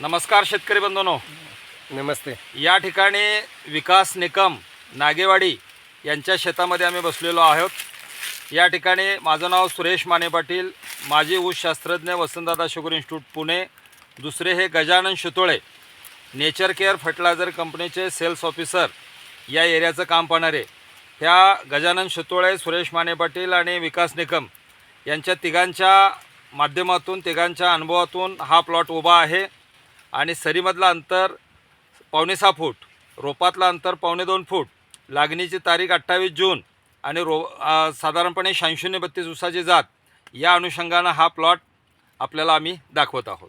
नमस्कार शेतकरी बंधूंनो. नमस्ते. या ठिकाणी विकास निकम नागेवाडी यांच्या शेतामध्ये आम्ही बसलेलो आहोत. या ठिकाणी माझं नाव सुरेश माने पाटील माजी ऊस शास्त्रज्ञ वसंतदादा शुगर इन्स्टिट्यूट पुणे दुसरे हे Gajanan Shitole nature care fertiliser कंपनीचे सेल्स ऑफिसर या एरियाचं काम पाहणारे. ह्या गजानन शितोळे सुरेश माने पाटील आणि विकास निकम यांच्या तिघांच्या माध्यमातून तिघांच्या अनुभवातून हा प्लॉट उभा आहे. आणि सरीमधलं अंतर पावणे सहा फूट रोपातलं अंतर पावणे दोन फूट लागणीची तारीख अठ्ठावीस जून आणि रो साधारणपणे शहाऐंशी बत्तीस उसाची जात या अनुषंगानं हा प्लॉट आपल्याला आम्ही दाखवत आहोत.